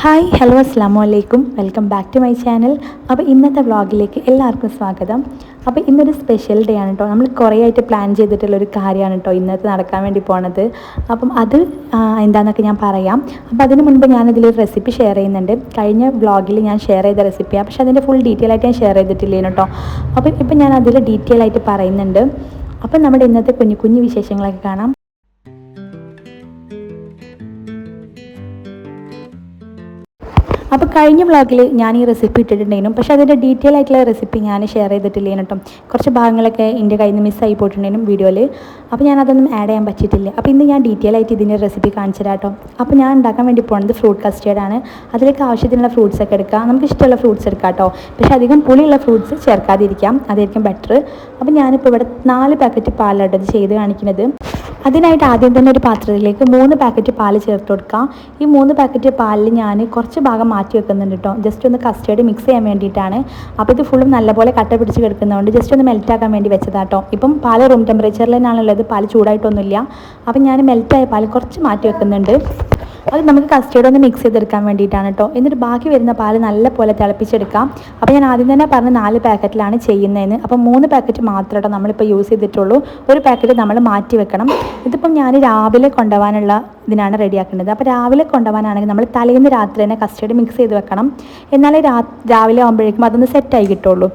Hi hello അസ്സാം വലൈക്കും welcome back to my channel അപ്പോൾ ഇന്നത്തെ വ്ളോഗിലേക്ക് എല്ലാവർക്കും സ്വാഗതം. അപ്പോൾ ഇന്നൊരു സ്പെഷ്യൽ ഡേ ആണ് കേട്ടോ നമ്മൾ കുറേ ആയിട്ട് പ്ലാൻ ചെയ്തിട്ടുള്ള ഒരു കാര്യമാണ് കേട്ടോ ഇന്നത്തെ നടക്കാൻ വേണ്ടി പോണത്. അപ്പം അത് എന്താണെന്നൊക്കെ ഞാൻ പറയാം. അപ്പോൾ അതിന് മുൻപ് ഞാനതിലൊരു റെസിപ്പി ഷെയർ ചെയ്യുന്നുണ്ട്. കഴിഞ്ഞ വ്ളോഗിൽ ഞാൻ ഷെയർ ചെയ്ത റെസിപ്പിയാണ് പക്ഷേ അതിന്റെ ഫുൾ ഡീറ്റെയിൽ ആയിട്ട് ഞാൻ ഷെയർ ചെയ്തിട്ടില്ലേനു കേട്ടോ അപ്പം ഇപ്പം ഞാൻ അതിൽ ഡീറ്റെയിൽ ആയിട്ട് പറയുന്നുണ്ട്. അപ്പം നമ്മുടെ ഇന്നത്തെ കുഞ്ഞു കുഞ്ഞു വിശേഷങ്ങളൊക്കെ കാണാം. അപ്പോൾ കഴിഞ്ഞ വ്ളോഗിൽ ഞാൻ ഈ റെസിപ്പി ഇട്ടിട്ടുണ്ടായിരുന്നു. പക്ഷേ അതിന്റെ ഡീറ്റെയിൽ ആയിട്ടുള്ള റെസിപ്പി ഞാൻ ഷെയർ ചെയ്തിട്ടില്ല കേട്ടോ കുറച്ച് ഭാഗങ്ങളൊക്കെ എന്റെ കയ്യിൽ നിന്ന് മിസ്സായി പോയിട്ടുണ്ടായിരുന്നു വീഡിയോയിൽ അപ്പോൾ ഞാൻ അതൊന്നും ആഡ് ചെയ്യാൻ പറ്റിയിട്ടില്ല. അപ്പോൾ ഇന്ന് ഞാൻ ഡീറ്റെയിൽ ആയിട്ട് ഇതിന്റെ റെസിപ്പി കാണിച്ചു കേട്ടോ അപ്പോൾ ഞാൻ ഉണ്ടാക്കാൻ വേണ്ടി പോകുന്നത് ഫ്രൂട്ട് കസ്റ്റേർഡാണ് അതിലേക്ക് ആവശ്യത്തിനുള്ള ഫ്രൂട്ട്സ് ഒക്കെ എടുക്കാം. നമുക്ക് ഇഷ്ടമുള്ള ഫ്രൂട്ട്സ് എടുക്കാം കേട്ടോ പക്ഷേ അധികം പുളിയുള്ള ഫ്രൂട്ട്സ് ചേർക്കാതിരിക്കാം. അതായിരിക്കും ബെറ്റർ അപ്പോൾ ഞാനിപ്പോൾ ഇവിടെ നാല് പാക്കറ്റ് പാലാണ് ചെയ്ത് കാണിക്കുന്നത്. അതിനായിട്ട് ആദ്യം തന്നെ ഒരു പാത്രത്തിലേക്ക് മൂന്ന് പാക്കറ്റ് പാൽ ചേർത്ത് കൊടുക്കാം. ഈ മൂന്ന് പാക്കറ്റ് പാലിൽ ഞാൻ കുറച്ച് ഭാഗം മാറ്റി വെക്കുന്നുണ്ട് കേട്ടോ ജസ്റ്റ് ഒന്ന് കസ്റ്റേർഡ് മിക്സ് ചെയ്യാൻ വേണ്ടിയിട്ടാണ്. അപ്പോൾ ഇത് ഫുള്ളും നല്ലപോലെ കട്ട പിടിച്ച് കിടക്കുന്നതുകൊണ്ട് ജസ്റ്റ് ഒന്ന് മെൽറ്റ് ആക്കാൻ വേണ്ടി വെച്ചതാട്ടോ ഇപ്പം പാൽ റൂം ടെമ്പറേച്ചറിൽ തന്നെയാണുള്ളത്. പാൽ ചൂടായിട്ടൊന്നുമില്ല. അപ്പം ഞാൻ മെൽറ്റായ പാൽ കുറച്ച് മാറ്റി വെക്കുന്നുണ്ട്. അത് നമുക്ക് കസ്റ്റേർഡ് ഒന്ന് മിക്സ് ചെയ്തെടുക്കാൻ വേണ്ടിയിട്ടാണ് കേട്ടോ എന്നിട്ട് ബാക്കി വരുന്ന പാൽ നല്ലപോലെ തിളപ്പിച്ചെടുക്കാം. അപ്പോൾ ഞാൻ ആദ്യം തന്നെ പറഞ്ഞ നാല് പാക്കറ്റിലാണ് ചെയ്യുന്നതെന്ന്. അപ്പോൾ മൂന്ന് പാക്കറ്റ് മാത്രമേ നമ്മളിപ്പോൾ യൂസ് ചെയ്തിട്ടുള്ളൂ. ഒരു പാക്കറ്റ് നമ്മൾ മാറ്റി വെക്കണം. ഇതിപ്പം ഞാൻ രാവിലെ കൊണ്ടുപോകാനുള്ള ഇതിനാണ് റെഡിയാക്കേണ്ടത്. അപ്പോൾ രാവിലെ കൊണ്ടുപോകാനാണെങ്കിൽ നമ്മൾ തലേന്ന് രാത്രി തന്നെ കസ്റ്റഡി മിക്സ് ചെയ്ത് വെക്കണം. എന്നാലേ രാവിലെ ആകുമ്പോഴേക്കും അതൊന്ന് സെറ്റായി കിട്ടുള്ളൂ.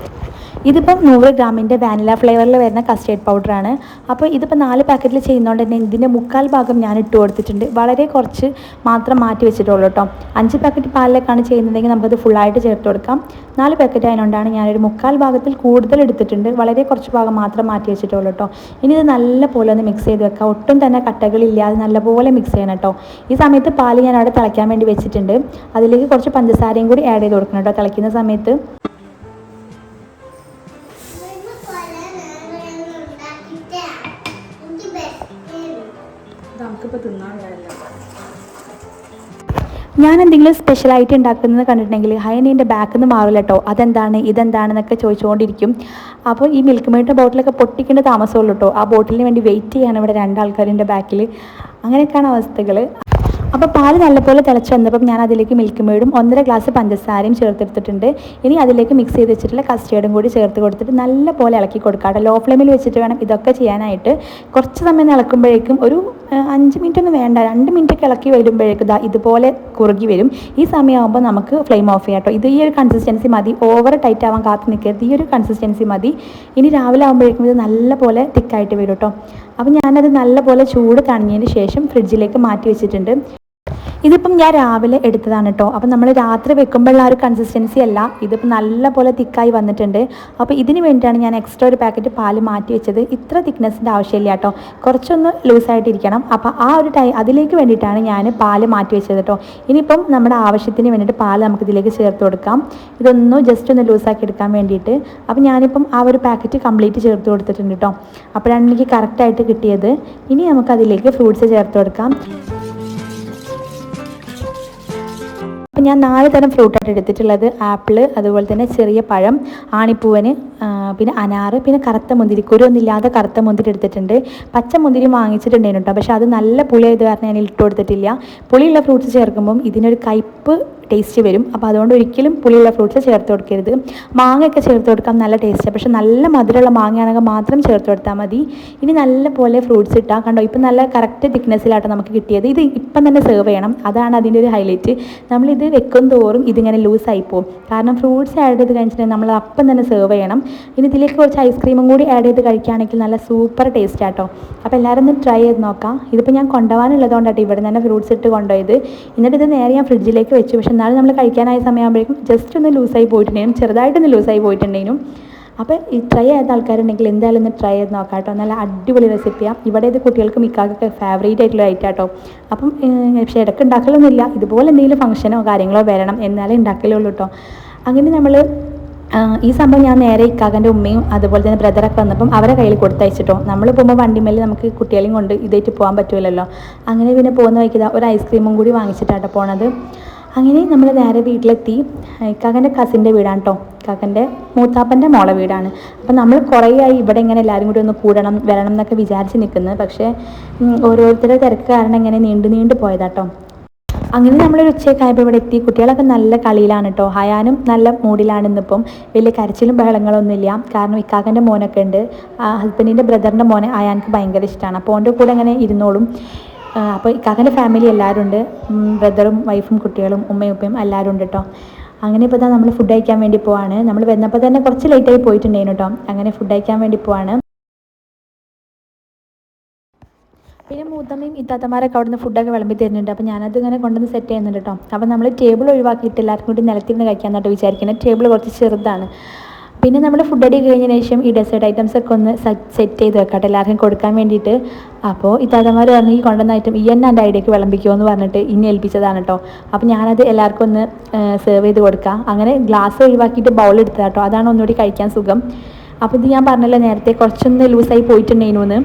ഇതിപ്പം നൂറ് ഗ്രാമിന്റെ വാനില ഫ്ലേവറിൽ വരുന്ന കസ്റ്റേർഡ് പൗഡറാണ് അപ്പോൾ ഇതിപ്പോൾ നാല് പാക്കറ്റിൽ ചെയ്യുന്നതുകൊണ്ട് തന്നെ ഇതിന്റെ മുക്കാൽ ഭാഗം ഞാൻ ഇട്ട് കൊടുത്തിട്ടുണ്ട്. വളരെ കുറച്ച് മാത്രം മാറ്റി വെച്ചിട്ടുള്ളൂ കേട്ടോ. അഞ്ച് പാക്കറ്റ് പാലിലേക്കാണ് ചെയ്യുന്നതെങ്കിൽ നമുക്കത് ഫുള്ളായിട്ട് ചേർത്ത് കൊടുക്കാം. നാല് പാക്കറ്റ് ആയതുകൊണ്ടാണ് ഞാനൊരു മുക്കാൽ ഭാഗത്തിൽ കൂടുതൽ എടുത്തിട്ടുണ്ട്. വളരെ കുറച്ച് ഭാഗം മാത്രം മാറ്റി വെച്ചിട്ടുള്ളൂ കേട്ടോ. ഇനി ഇത് നല്ല പോലെ ഒന്ന് മിക്സ് ചെയ്ത് വെക്കാം. ഒട്ടും തന്നെ കട്ടകളില്ലാതെ നല്ലപോലെ മിക്സ് ചെയ്യണം കേട്ടോ. ഈ സമയത്ത് പാൽ ഞാൻ അവിടെ തിളയ്ക്കാൻ വേണ്ടി വെച്ചിട്ടുണ്ട്. അതിലേക്ക് കുറച്ച് പഞ്ചസാരയും കൂടി ആഡ് ചെയ്ത് കൊടുക്കണം കേട്ടോ തിളയ്ക്കുന്ന സമയത്ത്. നമുക്കിപ്പോൾ തിന്നാൻ ഞാൻ എന്തെങ്കിലും സ്പെഷ്യലായിട്ട് ഉണ്ടാക്കുന്നത് കണ്ടിട്ടുണ്ടെങ്കിൽ ഹൈനീന്റെ ബാക്കിൽ നിന്ന് മാറില്ല കേട്ടോ അതെന്താണ് ഇതെന്താണെന്നൊക്കെ ചോദിച്ചുകൊണ്ടിരിക്കും. അപ്പോൾ ഈ മിൽക്ക് മേഡിന്റെ ബോട്ടിലൊക്കെ പൊട്ടിക്കേണ്ട താമസമുള്ളൂ കേട്ടോ ആ ബോട്ടിലിന് വേണ്ടി വെയിറ്റ് ചെയ്യാണ് ഇവിടെ രണ്ടാൾക്കാരിന്റെ ബാക്കിൽ അങ്ങനെയൊക്കെയാണ് അവസ്ഥകൾ അപ്പോൾ പാൽ നല്ലപോലെ തിളച്ച് വന്നപ്പം ഞാൻ അതിലേക്ക് മിൽക്ക് മേഡും ഒന്നര ഗ്ലാസ് പഞ്ചസാരയും ചേർത്തെടുത്തിട്ടുണ്ട് ഇനി അതിലേക്ക് മിക്സ് ചെയ്ത് വെച്ചിട്ടുള്ള കസ്റ്റേർഡും കൂടി ചേർത്ത് കൊടുത്തിട്ട് നല്ലപോലെ ഇളക്കി കൊടുക്കാം ലോ ഫ്ലെയിമിൽ വെച്ചിട്ട് വേണം ഇതൊക്കെ ചെയ്യാനായിട്ട്. കുറച്ച് സമയം ഇളക്കുമ്പോഴേക്കും ഒരു അഞ്ച് മിനിറ്റ് ഒന്നും വേണ്ട രണ്ട് മിനിറ്റ് ഒക്കെ ഇളക്കി വരുമ്പോഴേക്കും ഇതാ ഇതുപോലെ കുറുകി വരും. ഈ സമയമാകുമ്പോൾ നമുക്ക് ഫ്ലെയിം ഓഫ് ചെയ്യാം കേട്ടോ. ഇത് ഈ ഒരു കൺസിസ്റ്റൻസി മതി. ഓവർ ടൈറ്റ് ആവാൻ കാത്തു നിൽക്കരുത്. ഈ ഒരു കൺസിസ്റ്റൻസി മതി. ഇനി രാവിലെ ആകുമ്പോഴേക്കും ഇത് നല്ലപോലെ തിക്കായിട്ട് വരും കേട്ടോ. അപ്പോൾ ഞാനത് നല്ലപോലെ ചൂട് തണിഞ്ഞതിന് ശേഷം ഫ്രിഡ്ജിലേക്ക് മാറ്റി വെച്ചിട്ടുണ്ട്. ഇതിപ്പം ഞാൻ രാവിലെ എടുത്തതാണ് കേട്ടോ അപ്പം നമ്മൾ രാത്രി വെക്കുമ്പോഴുള്ള ആ ഒരു കൺസിസ്റ്റൻസി അല്ല. ഇതിപ്പം നല്ലപോലെ തിക്കായി വന്നിട്ടുണ്ട്. അപ്പോൾ ഇതിന് വേണ്ടിയിട്ടാണ് ഞാൻ എക്സ്ട്രാ ഒരു പാക്കറ്റ് പാൽ മാറ്റി വെച്ചത്. ഇത്ര തിക്നെസ്സിന്റെ ആവശ്യമില്ല കേട്ടോ കുറച്ചൊന്ന് ലൂസായിട്ടിരിക്കണം അപ്പോൾ ആ ഒരു ടൈം അതിലേക്ക് വേണ്ടിയിട്ടാണ് ഞാൻ പാൽ മാറ്റി വെച്ചത് കേട്ടോ ഇനിയിപ്പം നമ്മുടെ ആവശ്യത്തിന് വേണ്ടിയിട്ട് പാൽ നമുക്ക് ഇതിലേക്ക് ചേർത്ത് കൊടുക്കാം. ഇതൊന്ന് ജസ്റ്റ് ഒന്ന് ലൂസാക്കി എടുക്കാൻ വേണ്ടിയിട്ട്. അപ്പോൾ ഞാനിപ്പം ആ ഒരു പാക്കറ്റ് കംപ്ലീറ്റ് ചേർത്ത് കൊടുത്തിട്ടുണ്ട് കേട്ടോ അപ്പോഴാണ് എനിക്ക് കറക്റ്റായിട്ട് കിട്ടിയത്. ഇനി നമുക്ക് അതിലേക്ക് ഫ്രൂട്ട്സ് ചേർത്ത് കൊടുക്കാം. അപ്പം ഞാൻ നാല് തരം ഫ്രൂട്ടായിട്ട് എടുത്തിട്ടുള്ളത് ആപ്പിൾ അതുപോലെ തന്നെ ചെറിയ പഴം ആണിപ്പൂവന് പിന്നെ അനാറ് പിന്നെ കറുത്ത മുന്തിരി കുരുവൊന്നുമില്ലാതെ കറുത്ത മുന്തിരി എടുത്തിട്ടുണ്ട്. പച്ച മുന്തിരി വാങ്ങിച്ചിട്ടുണ്ടായിരുന്നു കേട്ടോ പക്ഷേ അത് നല്ല പുളിയായത് കാരണം ഞാൻ ഇട്ട് കൊടുത്തിട്ടില്ല. പുളിയുള്ള ഫ്രൂട്ട്സ് ചേർക്കുമ്പം ഇതിനൊരു കയ്പ്പ് ടേസ്റ്റ് വരും. അപ്പോൾ അതുകൊണ്ട് ഒരിക്കലും പുളിയുള്ള ഫ്രൂട്ട്സ് ചേർത്ത് കൊടുക്കരുത്. മാങ്ങയൊക്കെ ചേർത്ത് കൊടുക്കാം നല്ല ടേസ്റ്റാണ് പക്ഷേ നല്ല മധുരമുള്ള മാങ്ങയാണെങ്കിൽ മാത്രം ചേർത്ത് കൊടുത്താൽ മതി. ഇനി നല്ല പോലെ ഫ്രൂട്ട്സ് ഇട്ടാൽ കണ്ടോ ഇപ്പം നല്ല കറക്റ്റ് തിക്നെസ്സിലാട്ടോ നമുക്ക് കിട്ടിയത്. ഇത് ഇപ്പം തന്നെ സെർവ് ചെയ്യണം. അതാണ് അതിന്റെ ഒരു ഹൈലൈറ്റ് നമ്മളിത് വെക്കും തോറും ഇതിങ്ങനെ ലൂസായി പോകും കാരണം ഫ്രൂട്ട്സ് ആഡ് ചെയ്ത് കഴിഞ്ഞിട്ടുണ്ടെങ്കിൽ നമ്മൾ അപ്പം തന്നെ സെർവ് ചെയ്യണം. ഇനി ഇതിലേക്ക് കുറച്ച് ഐസ്ക്രീമും കൂടി ആഡ് ചെയ്ത് കഴിക്കുകയാണെങ്കിൽ നല്ല സൂപ്പർ ടേസ്റ്റ് ആട്ടോ. അപ്പോൾ എല്ലാവരും ഒന്ന് ട്രൈ ചെയ്ത് നോക്കാം. ഇതിപ്പോൾ ഞാൻ കൊണ്ടുപോകാനുള്ളതുകൊണ്ടാട്ടോ ഇവിടെ തന്നെ ഫ്രൂട്ട്സ് ഇട്ട് കൊണ്ടുപോയത്. എന്നിട്ട് ഇത് നേരെ ഞാൻ ഫ്രിഡ്ജിലേക്ക് വെച്ചു. പക്ഷെ എന്നാലും നമ്മൾ കഴിക്കാനായ സമയമാകുമ്പോഴേക്കും ജസ്റ്റ് ഒന്ന് ലൂസായി പോയിട്ടുണ്ടെങ്കിലും ചെറുതായിട്ടൊന്ന് ലൂസായി പോയിട്ടുണ്ടെങ്കിലും. അപ്പോൾ ഈ ട്രൈ ചെയ്ത ആൾക്കാരുണ്ടെങ്കിൽ എന്തായാലും ഒന്ന് ട്രൈ ചെയ്ത് നോക്കാം കേട്ടോ. നല്ല അടിപൊളി റെസിപ്പിയാണ് ഇവിടെ ഇത് കുട്ടികൾക്ക് മിക്കാക്കൊക്കെ ഫേവറേറ്റ് ആയിട്ടുള്ള ഐറ്റാട്ടോ അപ്പം പക്ഷേ ഇടയ്ക്ക് ഉണ്ടാക്കലൊന്നുമില്ല. ഇതുപോലെ എന്തെങ്കിലും ഫംഗ്ഷനോ കാര്യങ്ങളോ വരണം എന്നാലേ ഉണ്ടാക്കലുള്ളൂ കേട്ടോ. അങ്ങനെ നമ്മൾ ഈ സംഭവം ഞാൻ നേരെ ഇക്കാക്കന്റെ ഉമ്മയും അതുപോലെ തന്നെ ബ്രദറൊക്കെ വന്നപ്പം അവരെ കയ്യിൽ കൊടുത്തയച്ചിട്ടോ. നമ്മൾ പോകുമ്പോൾ വണ്ടിമേൽ നമുക്ക് കുട്ടികളെയും കൊണ്ട് ഇതായിട്ട് പോകാൻ പറ്റുമല്ലോ അങ്ങനെ പിന്നെ പോകുന്ന വഴിക്ക് ഒരു ഐസ്ക്രീമും കൂടി വാങ്ങിച്ചിട്ടാട്ടോ പോണത്. അങ്ങനെ നമ്മൾ നേരെ വീട്ടിലെത്തി. കകന്റെ കസിന്റെ വീടാണ് കേട്ടോ കകന്റെ മൂത്താപ്പന്റെ മോളെ വീടാണ്. അപ്പം നമ്മൾ കുറേ ആയി ഇവിടെ ഇങ്ങനെ എല്ലാവരും കൂടി ഒന്ന് കൂടണം വരണം എന്നൊക്കെ വിചാരിച്ച് നിൽക്കുന്നത് പക്ഷേ ഓരോരുത്തരുടെ തിരക്ക് കാരണം ഇങ്ങനെ നീണ്ടു നീണ്ടു പോയതാട്ടോ അങ്ങനെ നമ്മളൊരു ഉച്ചയൊക്കെ ആയപ്പോൾ ഇവിടെ എത്തി. കുട്ടികളൊക്കെ നല്ല കളിയിലാണ് കേട്ടോ ഹയാനും നല്ല മൂഡിലാണ് ഇന്നിപ്പം. വലിയ കരച്ചിലും ബഹളങ്ങളൊന്നുമില്ല കാരണം ഇക്കാക്കന്റെ മോനൊക്കെ ഉണ്ട്. ഹസ്ബൻഡിന്റെ ബ്രദറിന്റെ മോനെ അയാൾക്ക് ഭയങ്കര ഇഷ്ടമാണ് അപ്പോൾ അവന്റെ കൂടെ അങ്ങനെ ഇരുന്നോളും. അപ്പോൾ ഈ ഇക്കാക്കന്റെ ഫാമിലി എല്ലാവരും ഉണ്ട്. ബ്രദറും വൈഫും കുട്ടികളും ഉമ്മയും ഉപ്പയും എല്ലാവരും ഉണ്ട് കേട്ടോ അങ്ങനെ ഇപ്പോൾ തന്നെ നമ്മൾ ഫുഡ് കഴിക്കാൻ വേണ്ടി പോവാണ്. നമ്മൾ വന്നപ്പോൾ തന്നെ കുറച്ച് ലേറ്റായി പോയിട്ടുണ്ടായിരുന്നു കേട്ടോ അങ്ങനെ ഫുഡ് കഴിക്കാൻ വേണ്ടി പോവാണ്. പിന്നെ മൂത്തമ്മയും ഇത്താത്തമാരൊക്കെ അവിടുന്ന് ഫുഡൊക്കെ വിളമ്പി തരുന്നുണ്ട്. അപ്പോൾ ഞാനത് ഇങ്ങനെ കൊണ്ടുവന്ന് സെറ്റ് ചെയ്യുന്നുണ്ട് കേട്ടോ അപ്പോൾ നമ്മൾ ടേബിൾ ഒഴിവാക്കിയിട്ട് എല്ലാവർക്കും കൂടി നിലത്തിൽ നിന്ന് കഴിക്കാമെന്നായിട്ട് വിചാരിക്കുന്നത് ടേബിൾ കുറച്ച് ചെറുതാണ്. പിന്നെ നമ്മൾ ഫുഡ് അടി കഴിഞ്ഞതിന് ശേഷം ഈ ഡെസേർട്ട് ഐറ്റംസ് ഒക്കെ ഒന്ന് സെറ്റ് ചെയ്ത് വെക്കട്ടെ എല്ലാവർക്കും കൊടുക്കാൻ വേണ്ടിയിട്ട്. അപ്പോൾ ഇത്താത്തമാർ പറഞ്ഞു ഈ കൊണ്ടുവന്ന ഐറ്റം ഈ എന്നെ എന്റെ ഐഡിയക്ക് വിളമ്പിക്കുമോ എന്ന് പറഞ്ഞിട്ട് ഇനി ഏൽപ്പിച്ചതാണ് കേട്ടോ അപ്പോൾ ഞാനത് എല്ലാവർക്കും ഒന്ന് സെർവ് ചെയ്ത് കൊടുക്കാം. അങ്ങനെ ഗ്ലാസ് ഒഴിവാക്കിയിട്ട് ബൗൾ എടുത്തതാണ് കേട്ടോ അതാണ് ഒന്നുകൂടി കഴിക്കാൻ സുഖം. അപ്പോൾ ഇത് ഞാൻ പറഞ്ഞല്ലോ നേരത്തെ കുറച്ചൊന്ന് ലൂസായി പോയിട്ടുണ്ടായിരുന്നു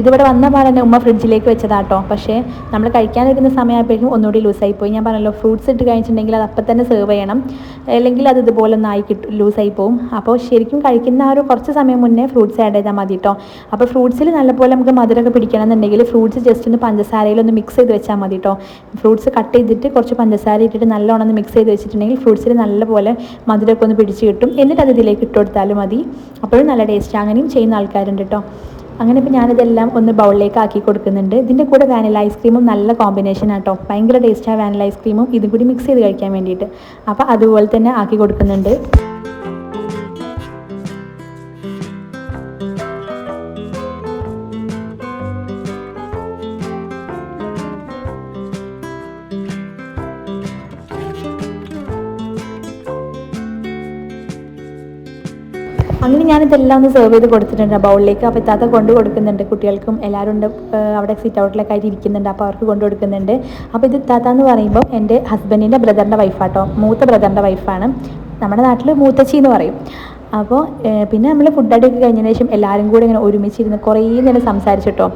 ഇതിവിടെ വന്ന പാടന്നെ ഉമ്മ ഫ്രിഡ്ജിലേക്ക് വെച്ചതാട്ടോ. പക്ഷേ നമ്മൾ കഴിക്കാനിരുന്ന സമയമായപ്പോഴേക്കും ഒന്നുകൂടി ലൂസായി പോയി ഞാൻ പറഞ്ഞല്ലോ ഫ്രൂട്ട്സ് ഇട്ട് കഴിച്ചിട്ടുണ്ടെങ്കിൽ അത് അപ്പം തന്നെ സെർവ് ചെയ്യണം. അല്ലെങ്കിൽ അത് ഇതുപോലെ ഒന്ന് ആയി കിട്ടും ലൂസായി പോകും അപ്പോൾ ശരിക്കും കഴിക്കുന്ന ആ ഒരു കുറച്ച് സമയം മുന്നേ ഫ്രൂട്ട്സ് ആഡ് ചെയ്താൽ മതി കേട്ടോ അപ്പോൾ ഫ്രൂട്ട്സിൽ നല്ലപോലെ നമുക്ക് മധുരമൊക്കെ പിടിക്കണം എന്നുണ്ടെങ്കിൽ ഫ്രൂട്ട്സ് ജസ്റ്റ് ഒന്ന് പഞ്ചസാരയിൽ ഒന്ന് മിക്സ് ചെയ്ത് വെച്ചാൽ മതി കേട്ടോ ഫ്രൂട്ട്സ് കട്ട് ചെയ്തിട്ട് കുറച്ച് പഞ്ചസാര ഇട്ടിട്ട് നല്ലോണം ഒന്ന് മിക്സ് ചെയ്ത് വെച്ചിട്ടുണ്ടെങ്കിൽ ഫ്രൂട്ട്സിൽ നല്ലപോലെ മധുരമൊക്കെ ഒന്ന് പിടിച്ച് കിട്ടും. എന്നിട്ട് അത് ഇതിലേക്ക് ഇട്ട് കൊടുത്താലും മതി. അപ്പോഴും നല്ല ടേസ്റ്റ് അങ്ങനെയും ചെയ്യുന്ന ആൾക്കാരുണ്ട് കേട്ടോ അങ്ങനെ ഇപ്പോൾ ഞാനിതെല്ലാം ഒന്ന് ബൗളിലേക്ക് ആക്കി കൊടുക്കുന്നുണ്ട്. ഇതിന്റെ കൂടെ വാനില ഐസ്ക്രീമും നല്ല കോമ്പിനേഷൻ ആട്ടോ ഭയങ്കര ടേസ്റ്റാണ് വാനില ഐസ്ക്രീമും ഇതും കൂടി മിക്സ് ചെയ്ത് കഴിക്കാൻ വേണ്ടിയിട്ട്. അപ്പോൾ അതുപോലെ തന്നെ ആക്കി കൊടുക്കുന്നുണ്ട്. അങ്ങനെ ഞാനിതെല്ലാം ഒന്ന് സെർവ് ചെയ്ത് കൊടുത്തിട്ടുണ്ട് ബൗളിലേക്ക്. അപ്പോൾ ഇത്താത്ത കൊണ്ട് കൊടുക്കുന്നുണ്ട് കുട്ടികൾക്കും. എല്ലാവരും ഉണ്ട് അവിടെ സിറ്റ് ഔട്ടിലൊക്കെ ആയിട്ട് ഇരിക്കുന്നുണ്ട്. അപ്പോൾ അവർക്ക് കൊണ്ട് കൊടുക്കുന്നുണ്ട്. അപ്പോൾ ഇത് ഇത്താത്ത എന്ന് പറയുമ്പോൾ എന്റെ ഹസ്ബൻഡിന്റെ ബ്രദറിന്റെ വൈഫാട്ടോ മൂത്ത ബ്രദറിന്റെ വൈഫാണ് നമ്മുടെ നാട്ടിൽ മൂത്തച്ചി എന്ന് പറയും. അപ്പോൾ പിന്നെ നമ്മൾ ഫുഡ് അടിയൊക്കെ കഴിഞ്ഞതിന് ശേഷം എല്ലാവരും കൂടി ഇങ്ങനെ ഒരുമിച്ചിരുന്ന് കുറേ നേരം സംസാരിച്ചിട്ടോ.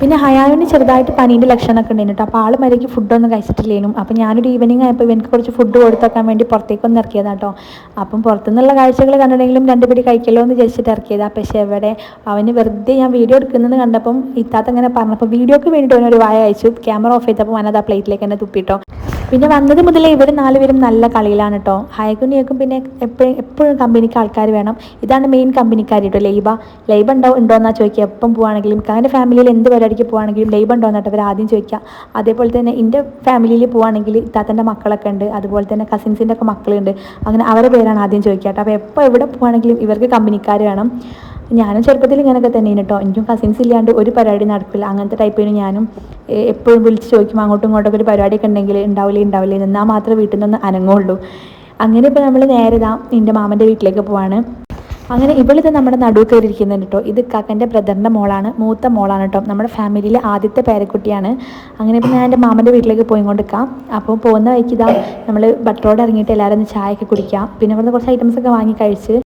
പിന്നെ ഹയാവിന് ചെറുതായിട്ട് പനീന്റെ ലക്ഷണമൊക്കെ ഉണ്ടായിരുന്നു കേട്ടോ. അപ്പോൾ ആൾ മര്യാദയ്ക്ക് ഫുഡൊന്നും കഴിച്ചിട്ടില്ലേനും. അപ്പോൾ ഞാനൊരു ഈവനിങ് ആയപ്പോൾ എനിക്ക് കുറച്ച് ഫുഡ് കൊടുത്തേക്കാൻ വേണ്ടി പുറത്തേക്കൊന്ന് ഇറക്കിയതാണ് കേട്ടോ. അപ്പം പുറത്തുനിന്നുള്ള കാഴ്ചകൾ കണ്ടിട്ടുണ്ടെങ്കിലും രണ്ട് പിടി കഴിക്കല്ലോ എന്ന് വിചാരിച്ചിട്ട് ഇറക്കിയതാണ് പക്ഷേ എവിടെ അവന് വെറുതെ ഞാൻ വീഡിയോ എടുക്കുന്നത് കണ്ടപ്പം ഇത്താത്ത അങ്ങനെ പറഞ്ഞപ്പോൾ വീഡിയോക്ക് വേണ്ടിയിട്ട് അവനൊരു വായ അയച്ചു. ക്യാമറ ഓഫ് ചെയ്തപ്പോൾ അവനത് ആ പ്ലേറ്റിലേക്ക് തന്നെ തുപ്പിട്ടോ. പിന്നെ വന്നത് മുതലേ ഇവർ നാലുപേരും നല്ല കളിയിലാണ് കേട്ടോ ഹയക്കുനിയൊക്കെ പിന്നെ എപ്പോഴും എപ്പോഴും കമ്പനിക്ക് ആൾക്കാർ വേണം. ഇതാണ് മെയിൻ കമ്പനിക്കാർ കേട്ടോ ലൈബ. ലൈബ ഉണ്ടോ ഉണ്ടോ എന്നാ ചോദിക്കുക. എപ്പം പോവാണെങ്കിലും അങ്ങനെ ഫാമിലിയിൽ എന്ത് പരിപാടിക്ക് പോവാണെങ്കിലും ലൈബ ഉണ്ടോ എന്നിട്ട് അവർ ആദ്യം ചോദിക്കുക. അതേപോലെ തന്നെ എന്റെ ഫാമിലിയിൽ പോവാണെങ്കിൽ ഇത്താത്തന്റെ മക്കളൊക്കെ ഉണ്ട്. അതുപോലെ തന്നെ കസിൻസിന്റെ ഒക്കെ മക്കളുണ്ട്. അങ്ങനെ അവരുടെ പേരാണ് ആദ്യം ചോദിക്കുക കേട്ടോ. അപ്പോൾ എപ്പോൾ എവിടെ പോവാണെങ്കിലും ഇവർക്ക് കമ്പനിക്കാർ വേണം. ഞാനും ചെറുപ്പത്തിൽ ഇങ്ങനെയൊക്കെ തന്നെയാണ് കേട്ടോ എനിക്കും കസിൻസ് ഇല്ലാണ്ട് ഒരു പരിപാടി നടക്കില്ല. അങ്ങനത്തെ ടൈപ്പിന് ഞാനും എപ്പോഴും വിളിച്ച് ചോദിക്കും അങ്ങോട്ടും ഇങ്ങോട്ടൊക്കെ ഒരു പരിപാടിയൊക്കെ ഉണ്ടെങ്കിൽ ഉണ്ടാവില്ലേ ഉണ്ടാവില്ലേ എന്നാൽ മാത്രമേ വീട്ടിൽ നിന്ന് അനങ്ങുള്ളൂ. അങ്ങനെ ഇപ്പോൾ നമ്മൾ നേരെ ഇതാ എന്റെ മാമന്റെ വീട്ടിലേക്ക് പോവാണ്. അങ്ങനെ ഇവളിത് നമ്മുടെ നടുവ് കയറിയിരിക്കുന്നുണ്ട് കേട്ടോ ഇത് കാക്കന്റെ ബ്രദറിന്റെ മോളാണ് മൂത്ത മോളാണ് കേട്ടോ നമ്മുടെ ഫാമിലിയിലെ ആദ്യത്തെ പേരക്കുട്ടിയാണ്. അങ്ങനെ ഇപ്പോൾ ഞാൻ എന്റെ മാമന്റെ വീട്ടിലേക്ക് പോയി കൊണ്ടിരിക്കാം അപ്പോൾ പോകുന്ന വഴിക്ക് ഇതാ നമ്മൾ ബട്ടറോട് ഇറങ്ങിയിട്ട് എല്ലാവരും ഒന്ന് ചായയൊക്കെ കുടിക്കാം. പിന്നെ ഇവിടുന്ന് കുറച്ച് ഐറ്റംസ് ഒക്കെ വാങ്ങി കഴിച്ച്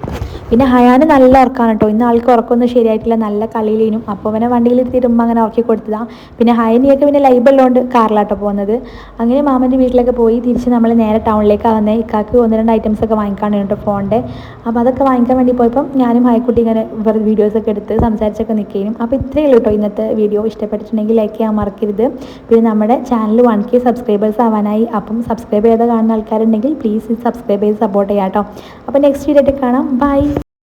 പിന്നെ ഹയാന് നല്ല ഉറക്കാണ് കേട്ടോ. ഇന്ന് ആൾക്ക് ഉറക്കമൊന്നും ശരിയായിട്ടില്ല. നല്ല കളിയിലേനും അപ്പോൾ അവനെ വണ്ടിയിൽ ഇരുത്തിയിട്ട് അങ്ങനെ ഉറക്കി കൊടുത്തതാണ് പിന്നെ ഹയനിയൊക്കെ പിന്നെ ലൈബ് ഉള്ളതുകൊണ്ട് കാറിലാട്ടോ പോകുന്നത്. അങ്ങനെ മാമന്റെ വീട്ടിലൊക്കെ പോയി തിരിച്ച് നമ്മൾ നേരെ ടൗണിലേക്ക് വന്നത് ഇക്കാക്ക് ഒന്ന് രണ്ട് ഐറ്റംസ് ഒക്കെ വാങ്ങിക്കാണ് കേട്ടോ ഫോണിന്റെ അപ്പോൾ അതൊക്കെ വാങ്ങിക്കാൻ വേണ്ടി പോയപ്പം ഞാനും ഹൈക്കുട്ടി ഇങ്ങനെ വീഡിയോസൊക്കെ എടുത്ത് സംസാരിച്ചൊക്കെ നിൽക്കുകയും അപ്പോൾ ഇത്രയേ ഉള്ളൂ കേട്ടോ ഇന്നത്തെ വീഡിയോ ഇഷ്ടപ്പെട്ടിട്ടുണ്ടെങ്കിൽ ലൈക്ക് ചെയ്യാൻ മറക്കരുത്. പിന്നെ നമ്മുടെ ചാനൽ വൺ കെ സബ്സ്ക്രൈബേഴ്സ് ആവാനായി. അപ്പം സബ്സ്ക്രൈബ് ചെയ്ത് കാണുന്ന ആൾക്കാരുണ്ടെങ്കിൽ പ്ലീസ് സബ്സ്ക്രൈബ് ചെയ്ത് സപ്പോർട്ട് ചെയ്യാം കേട്ടോ. അപ്പോൾ നെക്സ്റ്റ് വീഡിയോ ആയിട്ട് കാണാം. ബൈ